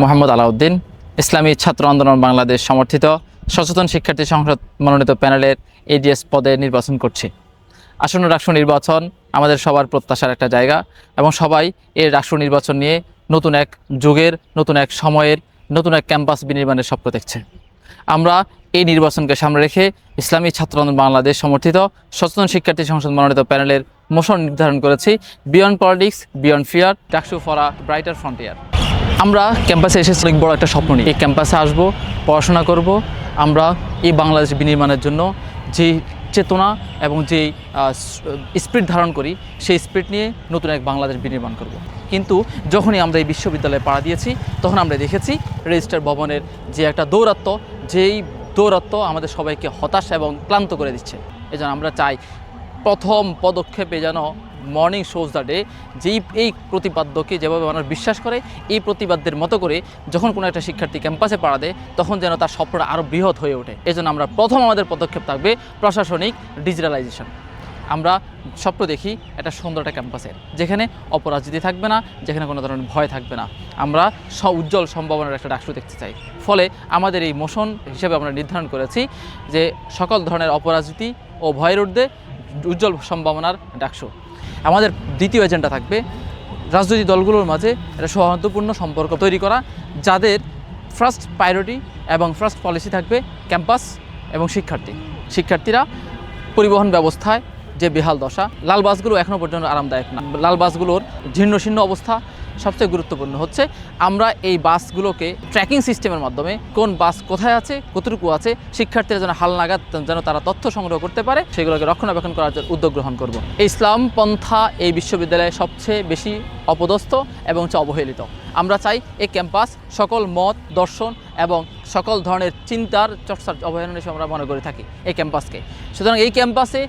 মোহাম্মদ আলাউদ্দিন, ইসলামী ছাত্র আন্দোলন বাংলাদেশ সমর্থিত সচেতন শিক্ষার্থী সংসদ মনোনীত প্যানেলের এডিএস পদে নির্বাচন করছি। আসন্ন রাষ্ট্র নির্বাচন আমাদের সবার প্রত্যাশার একটা জায়গা এবং সবাই এই রাষ্ট্র নির্বাচন নিয়ে নতুন এক যুগের, নতুন এক সময়ের, নতুন এক ক্যাম্পাস বিনির্মাণের স্বপ্ন দেখছে। আমরা এই নির্বাচনকে সামনে রেখে ইসলামী ছাত্র আন্দোলন বাংলাদেশ সমর্থিত সচেতন শিক্ষার্থী সংসদ মনোনীত প্যানেলের মোশন নির্ধারণ করেছি। Beyond politics, beyond fear, DUCSU for a, brighter frontier. আমরা ক্যাম্পাসে এসেছি অনেক বড় একটা স্বপ্ন নিয়ে এই ক্যাম্পাসে আসব, পড়াশোনা করব, আমরা এই বাংলাদেশ বিনির্মাণের জন্য যে চেতনা এবং যে স্পিরিট ধারণ করি, সেই স্পিরিট নিয়ে নতুন এক বাংলাদেশ বিনির্মাণ করব। কিন্তু যখনই আমরা এই বিশ্ববিদ্যালয়ে পাড়া দিয়েছি, তখন আমরা দেখেছি রেজিস্টার ভবনের যে একটা দৌরাত্ম যেই দৌরাত্ম আমাদের সবাইকে হতাশ এবং ক্লান্ত করে দিচ্ছে এজন্য আমরা চাই প্রথম পদক্ষেপে যেন মর্নিং শোজ দ্য ডে যেই এই প্রতিপাদ্যকে যেভাবে মানুষ বিশ্বাস করে, এই প্রতিবাদদের মতো করে যখন কোনো একটা শিক্ষার্থী ক্যাম্পাসে পাড়া দেয়, তখন যেন তার স্বপ্নটা আরও বৃহৎ হয়ে ওঠে। এজন্য আমরা প্রথম আমাদের পদক্ষেপ থাকবে প্রশাসনিক ডিজিটালাইজেশন আমরা স্বপ্ন দেখি একটা সুন্দর একটা ক্যাম্পাসের যেখানে অপরাজনীতি থাকবে না, যেখানে কোনো ধরনের ভয় থাকবে না। আমরা স উজ্জ্বল সম্ভাবনার একটা ডাকসু দেখতে চাই। ফলে আমাদের এই মোশন হিসেবে আমরা নির্ধারণ করেছি যে সকল ধরনের অপরাজনীতি ও ভয়ের ঊর্ধ্বে উজ্জ্বল সম্ভাবনার ডাকশো আমাদের দ্বিতীয় এজেন্ডা থাকবে রাজনৈতিক দলগুলোর মাঝে একটা সৌহার্দ্যপূর্ণ সম্পর্ক তৈরি করা, যাদের ফার্স্ট প্রায়োরিটি এবং ফার্স্ট পলিসি থাকবে ক্যাম্পাস এবং শিক্ষার্থী। শিক্ষার্থীরা পরিবহন ব্যবস্থায় যে বেহাল দশা, লাল বাসগুলো এখনও পর্যন্ত আরামদায়ক না। লাল বাসগুলোর জীর্ণ অবস্থা সবচেয়ে গুরুত্বপূর্ণ হচ্ছে আমরা এই বাসগুলোকে ট্র্যাকিং সিস্টেমের মাধ্যমে কোন বাস কোথায় আছে, কতটুকু আছে, শিক্ষার্থীরা যেন হাল নাগাদ যেন তারা তথ্য সংগ্রহ করতে পারে, সেগুলোকে রক্ষণাবেক্ষণ করার জন্য উদ্যোগ গ্রহণ করব। ইসলাম পন্থা এই বিশ্ববিদ্যালয়ে সবচেয়ে বেশি অপদস্থ এবং হচ্ছে অবহেলিত। আমরা চাই এই ক্যাম্পাস সকল মত, দর্শন এবং সকল ধরনের চিন্তার চর্চার অভয়ারণ্য হিসেবে আমরা মনে করে থাকি এই ক্যাম্পাসকে। সুতরাং এই ক্যাম্পাসে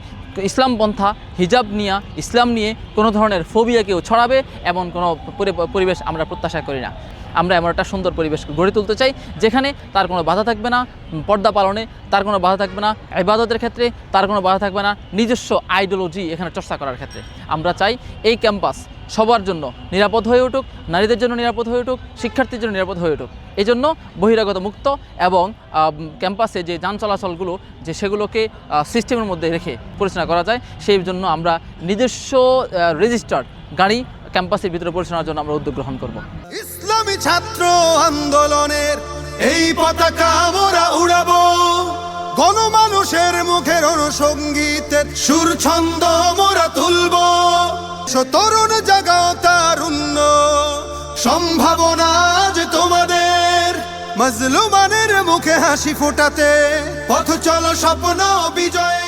ইসলাম পন্থা, হিজাব নিয়ে, ইসলাম নিয়ে কোনো ধরনের ফোবিয়া কেউ ছড়াবে এমন কোনো পরি- পরিবেশ আমরা প্রত্যাশা করি না। আমরা এমন একটা সুন্দর পরিবেশ গড়ে তুলতে চাই, যেখানে তার কোনো বাধা থাকবে না, পর্দা পালনে তার কোনো বাধা থাকবে না, ইবাদতের ক্ষেত্রে তার কোনো বাধা থাকবে না, নিজস্ব আইডিওলজি এখানে চর্চা করার ক্ষেত্রে। আমরা চাই এই ক্যাম্পাস সবার জন্য নিরাপদ হয়ে উঠুক, নারীদের জন্য নিরাপদ হয়ে উঠুক, শিক্ষার্থীর জন্য নিরাপদ হয়ে উঠুক। এই জন্য বহিরাগত মুক্ত এবং ক্যাম্পাসে যে যান চলাচলগুলো, যে সেগুলোকে সিস্টেমের মধ্যে রেখে পরিচালনা করা যায়, সেই জন্য আমরা নিজস্ব রেজিস্টার্ড গাড়ি ক্যাম্পাসের ভিতরে পরিচালনার জন্য আমরা উদ্যোগ গ্রহণ করব। ইসলামী ছাত্র আন্দোলনের এই পতাকা মোরা উড়াবো। গণমানুষের মুখের অনুসঙ্গীতের সুর ছন্দ মোরা তুলব। তরুণ জাগাও তারুণ্য সম্ভাবনা আজ তোমাদের। মজলুমানের মুখে হাসি ফোটাতে পথ চলো স্বপ্ন বিজয়ে।